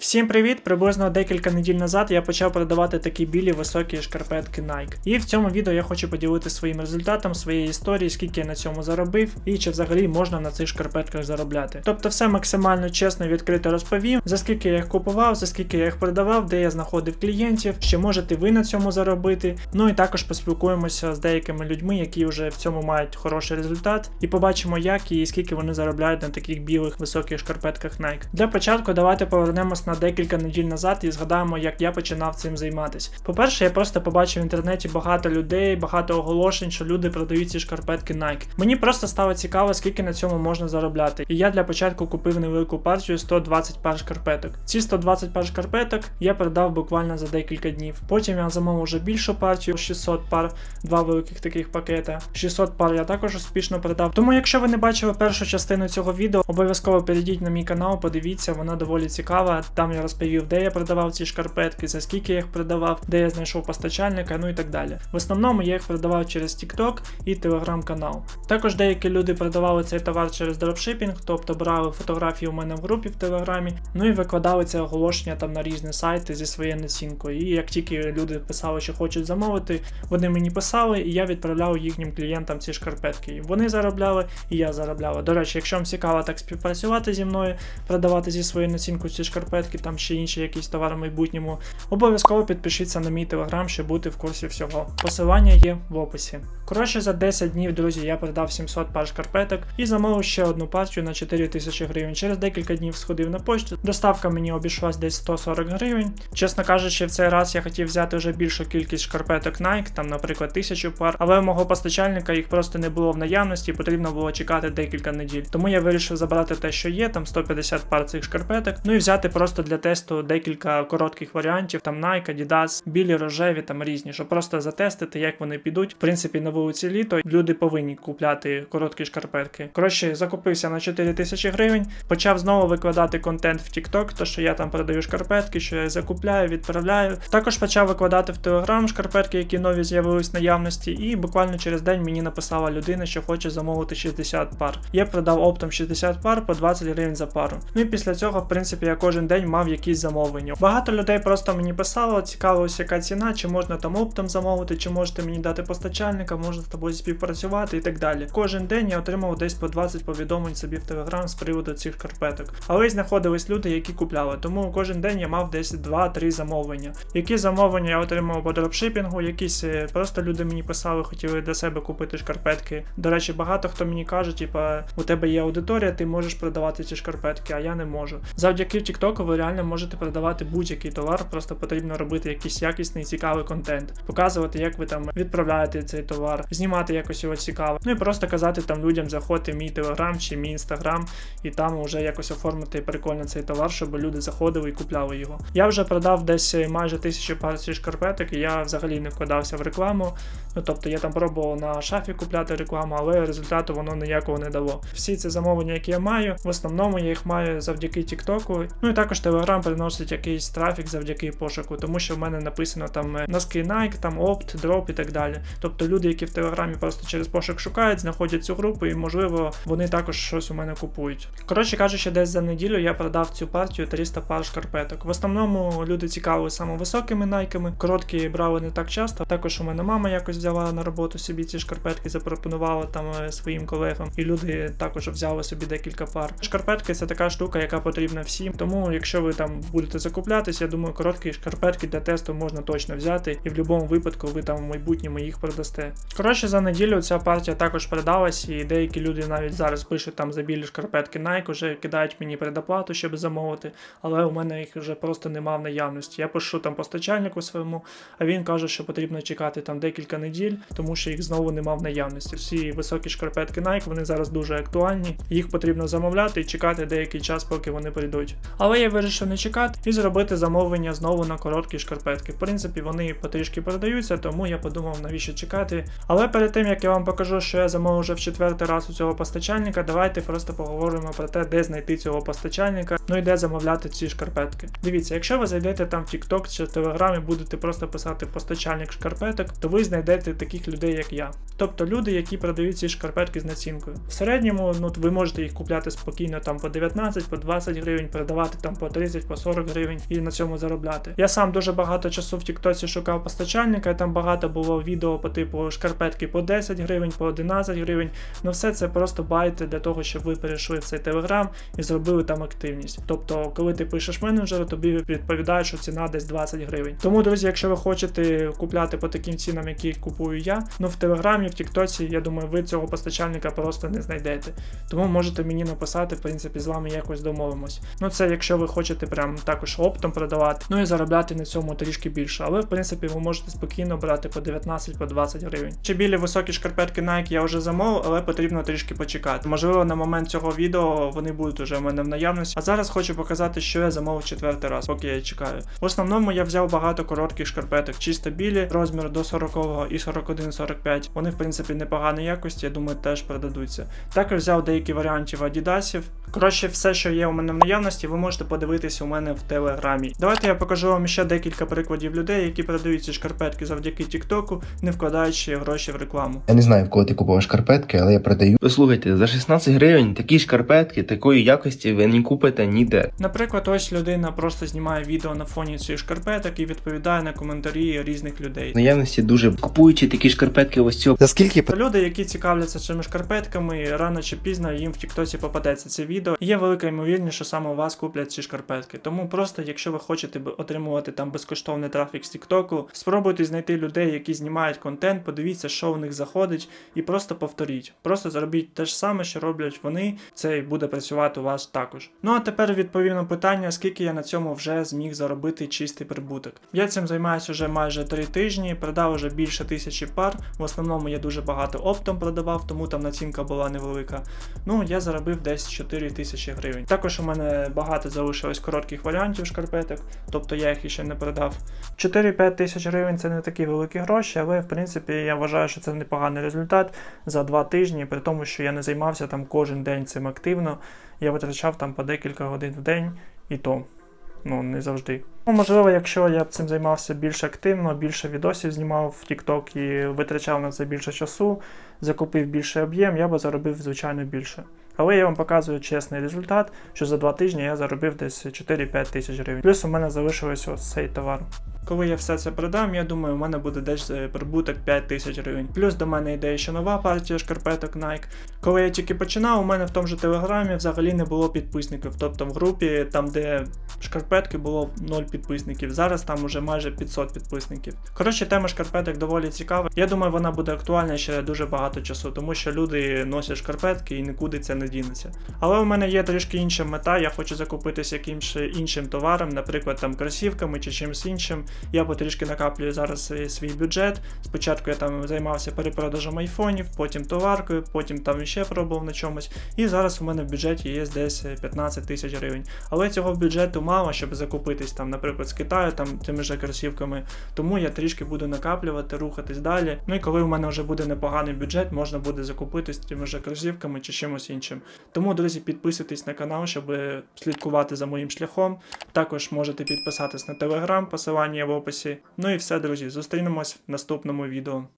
Всім привіт! Приблизно декілька неділь назад я почав продавати такі білі високі шкарпетки Nike. І в цьому відео я хочу поділитися своїм результатом, своєї історії, скільки я на цьому заробив, і чи взагалі можна на цих шкарпетках заробляти. Тобто все максимально чесно і відкрито розповім, за скільки я їх купував, за скільки я їх продавав, де я знаходив клієнтів, чи можете ви на цьому заробити. Ну і також поспілкуємося з деякими людьми, які вже в цьому мають хороший результат, і побачимо, як і скільки вони заробляють на таких білих високих шкарпетках Nike. Для початку давайте повернемось на декілька неділь назад і згадаємо, як я починав цим займатися. По-перше, я просто побачив в інтернеті багато людей, багато оголошень, що люди продають ці шкарпетки Nike. Мені просто стало цікаво, скільки на цьому можна заробляти. І я для початку купив невелику партію 120 пар шкарпеток. Ці 120 пар шкарпеток я продав буквально за декілька днів. Потім я замовив вже більшу партію 600 пар, два великих таких пакета. 600 пар я також успішно продав. Тому, якщо ви не бачили першу частину цього відео, обов'язково перейдіть на мій канал, подивіться, вона доволі цікава. Там я розповів, де я продавав ці шкарпетки, за скільки я їх продавав, де я знайшов постачальника, ну і так далі. В основному я їх продавав через TikTok і телеграм-канал. Також деякі люди продавали цей товар через дропшипінг, тобто брали фотографії у мене в групі в телеграмі, ну і викладали це оголошення там на різні сайти зі своєю націнкою. І як тільки люди писали, що хочуть замовити, вони мені писали, і я відправляв їхнім клієнтам ці шкарпетки. І вони заробляли, і я заробляла. До речі, якщо вам цікаво так співпрацювати зі мною, продавати зі своєю націнкою ці шкарпетки, там ще інші якісь товари в майбутньому, обов'язково підпишіться на мій телеграм, щоб бути в курсі всього. Посилання є в описі. Коротше, за 10 днів, друзі, я продав 700 пар шкарпеток і замовив ще одну партію на 4000 гривень. Через декілька днів сходив на почту. Доставка мені обійшлась десь 140 гривень. Чесно кажучи, в цей раз я хотів взяти вже більшу кількість шкарпеток Nike, там, наприклад, 1000 пар, але у мого постачальника їх просто не було в наявності, потрібно було чекати декілька неділь. Тому я вирішив забрати те, що є, там 150 пар цих шкарпеток, ну і взяти просто для тесту декілька коротких варіантів, там Nike, Adidas, білі, рожеві, там різні, щоб просто затестити, як вони підуть. В принципі, на вулиці літо люди повинні купляти короткі шкарпетки. Коротше, закупився на 4000 гривень, почав знову викладати контент в TikTok, то що я там продаю шкарпетки, що я закупляю, відправляю. Також почав викладати в Telegram шкарпетки, які нові з'явились в наявності, і буквально через день мені написала людина, що хоче замовити 60 пар. Я продав оптом 60 пар по 20 гривень за пару. Ну і після цього, в принципі, я кожен день мав якісь замовлення. Багато людей просто мені писало, цікавилося, яка ціна, чи можна там оптом замовити, чи можете мені дати постачальника, можна з тобою співпрацювати і так далі. Кожен день я отримав десь по 20 повідомлень собі в Телеграм з приводу цих шкарпеток. Але й знаходились люди, які купляли, тому кожен день я мав десь 2-3 замовлення. Які замовлення я отримав по дропшипінгу, якісь е, просто люди мені писали, хотіли для себе купити шкарпетки. До речі, багато хто мені каже, типа, у тебе є аудиторія, ти можеш продавати ці шкарпетки, а я не можу. Завдяки TikTok ви реально можете продавати будь-який товар, просто потрібно робити якийсь якісний цікавий контент, показувати, як ви там відправляєте цей товар, знімати якось його цікаво. Ну і просто казати там людям, заходьте в мій телеграм чи мій інстаграм, і там вже якось оформити прикольно цей товар, щоб люди заходили і купляли його. Я вже продав десь майже тисячу пар цих шкарпеток, і я взагалі не вкладався в рекламу. Ну тобто я там пробував на шафі купляти рекламу, але результату воно ніякого не дало. Всі ці замовлення, які я маю, в основному я їх маю завдяки Тіктоку. Ну і також Telegram приносить якийсь трафік завдяки пошуку, тому що в мене написано там е, носки Nike, там опт, дроп і так далі. Тобто люди, які в Телеграмі просто через пошук шукають, знаходять цю групу, і можливо вони також щось у мене купують. Коротше кажучи, десь за неділю я продав цю партію 300 пар шкарпеток. В основному люди цікавили саме високими найками, короткі брали не так часто. Також у мене мама якось взяла на роботу собі ці шкарпетки, запропонувала там е, своїм колегам, і люди також взяли собі декілька пар. Шкарпетки це така штука, яка потрібна всім. Тому, якщо ви там будете закуплятись, я думаю, короткі шкарпетки для тесту можна точно взяти, і в будь-якому випадку ви там в майбутньому їх продасте. Коротше, за неділю ця партія також продалась, і деякі люди навіть зараз пишуть там за білі шкарпетки Nike, вже кидають мені предоплату, щоб замовити, але у мене їх вже просто нема в наявності. Я пишу там постачальнику своєму, а він каже, що потрібно чекати там декілька неділь, тому що їх знову нема в наявності. Всі високі шкарпетки Nike, вони зараз дуже актуальні. Їх потрібно замовляти і чекати деякий час, поки вони прийдуть. Але я вирішив не чекати і зробити замовлення знову на короткі шкарпетки. В принципі, вони потрішки продаються, тому я подумав, навіщо чекати. Але перед тим як я вам покажу, що я замовив вже в четвертий раз у цього постачальника, давайте просто поговоримо про те, де знайти цього постачальника, ну і де замовляти ці шкарпетки. Дивіться, якщо ви зайдете там в TikTok чи в Telegram і будете просто писати постачальник шкарпеток, то ви знайдете таких людей, як я. Тобто люди, які продають ці шкарпетки з націнкою. В середньому ну, ви можете їх купляти спокійно там по 19, по 20 гривень, продавати там по 30, по 40 гривень і на цьому заробляти. Я сам дуже багато часу в Тіктоці шукав постачальника, і там багато було відео по типу шкарпетки по 10 гривень, по 11 гривень. Ну все це просто байти для того, щоб ви перейшли в цей телеграм і зробили там активність. Тобто, коли ти пишеш менеджеру, тобі відповідають, що ціна десь 20 гривень. Тому, друзі, якщо ви хочете купляти по таким цінам, які купую я, ну в телеграмі, в Тіктоці, я думаю, ви цього постачальника просто не знайдете. Тому можете мені написати, в принципі, з вами якось домовимось. Ну це якщо ви хочете прям також оптом продавати, ну і заробляти на цьому трішки більше. Але в принципі ви можете спокійно брати по 19 по 20 гривень. Чи білі високі шкарпетки Nike я вже замовив, але потрібно трішки почекати. Можливо, на момент цього відео вони будуть уже в мене в наявності. А зараз хочу показати, що я замовив четвертий раз, поки я чекаю. В основному я взяв багато коротких шкарпеток, чисто білі, розмір до 40 і 41-45. Вони в принципі непоганої якості, я думаю, теж продадуться. Також взяв деякі варіантів адідасів. Коротше, все, що є у мене в наявності, ви можете подивитися у мене в телеграмі. Давайте я покажу вам ще декілька прикладів людей, які продають ці шкарпетки завдяки Тіктоку, не вкладаючи гроші в рекламу. Я не знаю, в кого ти купував шкарпетки, але я продаю. Послухайте, за 16 гривень такі шкарпетки такої якості ви не купите ніде. Наприклад, ось людина просто знімає відео на фоні цих шкарпеток і відповідає на коментарі різних людей. Наявності дуже купуючи такі шкарпетки ось цього. За скільки Люди, які цікавляться цими шкарпетками, рано чи пізно їм в Тіктосі попадеться це відео. І Є велика ймовірність, що саме у вас куплять ці шкарпетки. Тому просто, якщо ви хочете отримувати там безкоштовний трафік з Тіктоку, спробуйте знайти людей, які знімають контент, подивіться, що у них заходить, і просто повторіть. Просто зробіть те ж саме, що роблять вони. Це і буде працювати у вас також. Ну а тепер відповім на питання, скільки я на цьому вже зміг заробити чистий прибуток. Я цим займаюся вже майже три тижні, продав вже більше тисячі пар. В основному я дуже багато оптом продавав, тому там націнка була невелика. Ну, я заробив десь 4 тисячі гривень. Також у мене багато залишилось коротких варіантів шкарпеток, тобто я їх іще не продав. 4-5 тисяч гривень це не такі великі гроші, але в принципі я вважаю, що це непоганий результат за 2 тижні, при тому, що я не займався там кожен день цим активно. Я витрачав там по декілька годин в день і то. Ну, не завжди. Ну, можливо, якщо я б цим займався більш активно, більше відосів знімав в TikTok і витрачав на це більше часу, закупив більший об'єм, я би заробив, звичайно, більше. Але я вам показую чесний результат, що за два тижні я заробив десь 4-5 тисяч гривень. Плюс у мене залишилось ось цей товар. Коли я все це продам, я думаю, у мене буде десь е, прибуток 5 тисяч гривень. Плюс до мене йде ще нова партія шкарпеток Nike. Коли я тільки починав, у мене в тому же телеграмі взагалі не було підписників. Тобто в групі, там де шкарпетки, було 0 підписників. Зараз там уже майже 500 підписників. Коротше, тема шкарпеток доволі цікава. Я думаю, вона буде актуальна ще дуже багато часу, тому що люди носять шкарпетки і нікуди це не дінеться. Але у мене є трішки інша мета. Я хочу закупитися якимось іншим товаром, наприклад, там кросівками чи чимось іншим. Я потрішки накаплюю зараз свій бюджет. Спочатку я там займався перепродажем айфонів, потім товаркою, потім там ще пробував на чомусь. І зараз у мене в бюджеті є десь е, 15 тисяч гривень. Але цього бюджету мало, щоб закупитись там, наприклад, з Китаю, там тими ж кросівками. Тому я трішки буду накаплювати, рухатись далі. Ну і коли у мене вже буде непоганий бюджет, можна буде закупитись тими ж кросівками чи чимось іншим. Тому, друзі, підписуйтесь на канал, щоб слідкувати за моїм шляхом. Також можете підписатись на телеграм, посилання є в описі. Ну і все, друзі, зустрінемось в наступному відео.